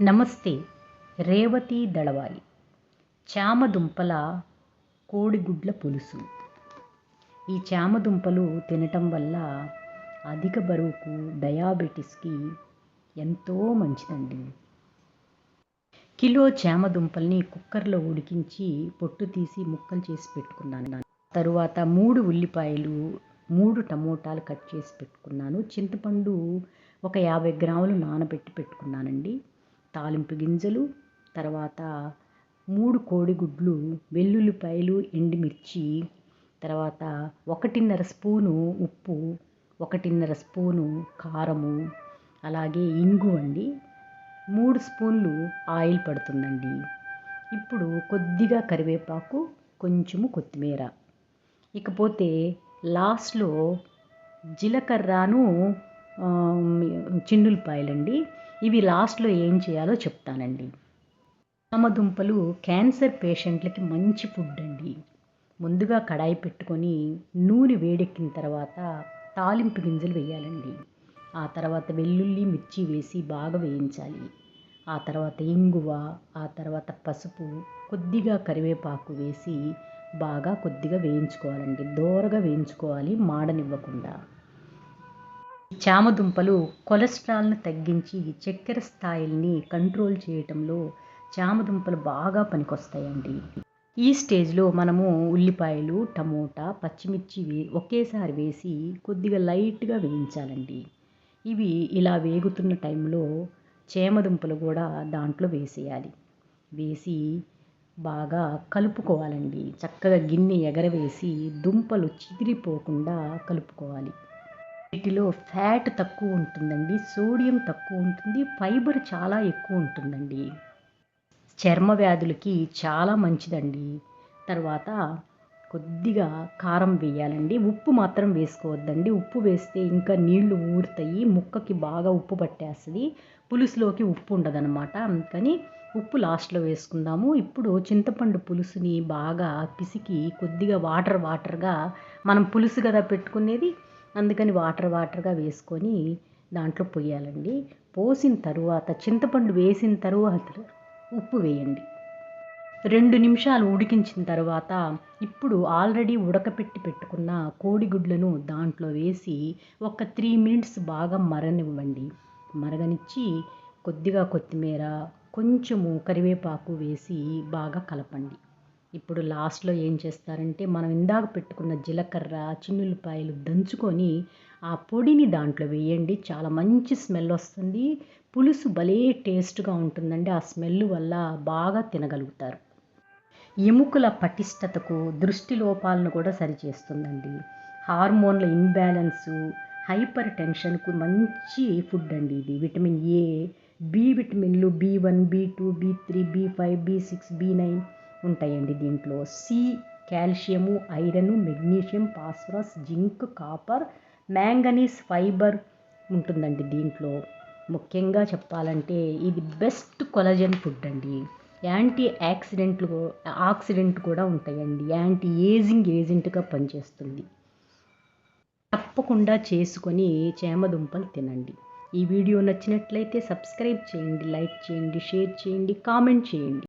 నమస్తే రేవతి దళవాయి. చామదుంపల కోడిగుడ్ల పులుసు. ఈ చామదుంపలు తినటం వల్ల అధిక బరువుకు డయాబెటీస్కి ఎంతో మంచిదండి. కిలో చామదుంపల్ని కుక్కర్లో ఉడికించి పొట్టు తీసి ముక్కలు చేసి పెట్టుకున్నాను తరువాత మూడు ఉల్లిపాయలు మూడు టమోటాలు కట్ చేసి పెట్టుకున్నాను. చింతపండు ఒక యాభై గ్రాములు నానబెట్టి పెట్టుకున్నానండి. తాలింపు గింజలు తర్వాత మూడు కోడిగుడ్లు వెల్లుల్లిపాయలు ఎండుమిర్చి తర్వాత ఒకటిన్నర స్పూను ఉప్పు ఒకటిన్నర స్పూను కారము అలాగే ఇంగు అండి. మూడు స్పూన్లు ఆయిల్ పడుతుందండి. ఇప్పుడు కొద్దిగా కరివేపాకు కొంచెము కొత్తిమీర. ఇకపోతే లాస్ట్లో జీలకర్రను చిన్నులపాయలండి ఇవి లాస్ట్లో ఏం చేయాలో చెప్తానండి. చామదుంపలు క్యాన్సర్ పేషెంట్లకి మంచి ఫుడ్ అండి ముందుగా కడాయి పెట్టుకొని నూనె వేడెక్కిన తర్వాత తాలింపు గింజలు వేయాలండి. ఆ తర్వాత వెల్లుల్లి మిర్చి వేసి బాగా వేయించాలి. ఆ తర్వాత ఇంగువ ఆ తర్వాత పసుపు కొద్దిగా కరివేపాకు వేసి బాగా కొద్దిగా వేయించుకోవాలండి. దోరగా వేయించుకోవాలి మాడనివ్వకుండా. చామదుంపలు కొలెస్ట్రాల్ని తగ్గించి చక్కెర స్థాయిల్ని కంట్రోల్ చేయటంలో చామదుంపలు బాగా పనికొస్తాయండి. ఈ స్టేజ్లో మనము ఉల్లిపాయలు టమోటా పచ్చిమిర్చి ఒకేసారి వేసి కొద్దిగా లైట్గా వేయించాలండి. ఇవి ఇలా వేగుతున్న టైంలో చేమదుంపలు కూడా దాంట్లో వేసేయాలి. వేసి బాగా కలుపుకోవాలండి. చక్కగా గిన్నె ఎగరవేసి దుంపలు చిదిరిపోకుండా కలుపుకోవాలి. వీటిలో ఫ్యాట్ తక్కువ ఉంటుందండి సోడియం తక్కువ ఉంటుంది ఫైబర్ చాలా ఎక్కువ ఉంటుందండి. చర్మ వ్యాధులకి చాలా మంచిదండి. తర్వాత కొద్దిగా కారం వేయాలండి. ఉప్పు మాత్రం వేసుకోవద్దండి. ఉప్పు వేస్తే ఇంకా నీళ్ళు ఊరుతాయి ముక్కకి బాగా ఉప్పు పట్టేస్తుంది. పులుసులోకి ఉప్పు ఉండదన్నమాట. అందుకని ఉప్పు లాస్ట్లో వేసుకుందాము. ఇప్పుడు చింతపండు పులుసుని బాగా పిసికి కొద్దిగా వాటర్ వాటర్గా మనం పులుసు కదా పెట్టుకునేది అందుకని వాటర్ వాటర్గా వేసుకొని దాంట్లో పోయాలండి. పోసిన తరువాత చింతపండు వేసిన తరువాత ఉప్పు వేయండి. రెండు నిమిషాలు ఉడికించిన తర్వాత ఇప్పుడు ఆల్రెడీ ఉడకపెట్టి పెట్టుకున్న కోడిగుడ్లను దాంట్లో వేసి ఒక త్రీ మినిట్స్ బాగా మరనివ్వండి. మరగనిచ్చి కొద్దిగా కొత్తిమీర కొంచెము కరివేపాకు వేసి బాగా కలపండి. ఇప్పుడు లాస్ట్లో ఏం చేస్తారంటే మనం ఇందాక పెట్టుకున్న జీలకర్ర చిన్నులపాయలు దంచుకొని ఆ పొడిని దాంట్లో వేయండి. చాలా మంచి స్మెల్ వస్తుంది. పులుసు భలే టేస్ట్గా ఉంటుందండి. ఆ స్మెల్ వల్ల బాగా తినగలుగుతారు. ఎముకల పటిష్టతకు దృష్టి లోపాలను కూడా సరిచేస్తుందండి. హార్మోన్ల ఇన్బ్యాలెన్సు హైపర్ టెన్షన్కు మంచి ఫుడ్ అండి ఇది. విటమిన్ ఏ బి విటమిన్లు B one B two B three B five B six B nine ఉంటాయండి దీంట్లో. C calcium iron magnesium phosphorus zinc copper manganese fibre ఉంటుందండి దీంట్లో. ముఖ్యంగా చెప్పాలంటే ఇది బెస్ట్ కొలజన్ ఫుడ్ అండి. యాంటీ యాక్సిడెంట్లు ఆక్సిడెంట్ కూడా ఉంటాయండి. యాంటీ ఏజింగ్ ఏజెంట్గా పనిచేస్తుంది. తప్పకుండా చేసుకొని చేమదుంపలు తినండి. ఈ వీడియో నచ్చినట్లయితే సబ్స్క్రైబ్ చేయండి లైక్ చేయండి షేర్ చేయండి కామెంట్ చేయండి.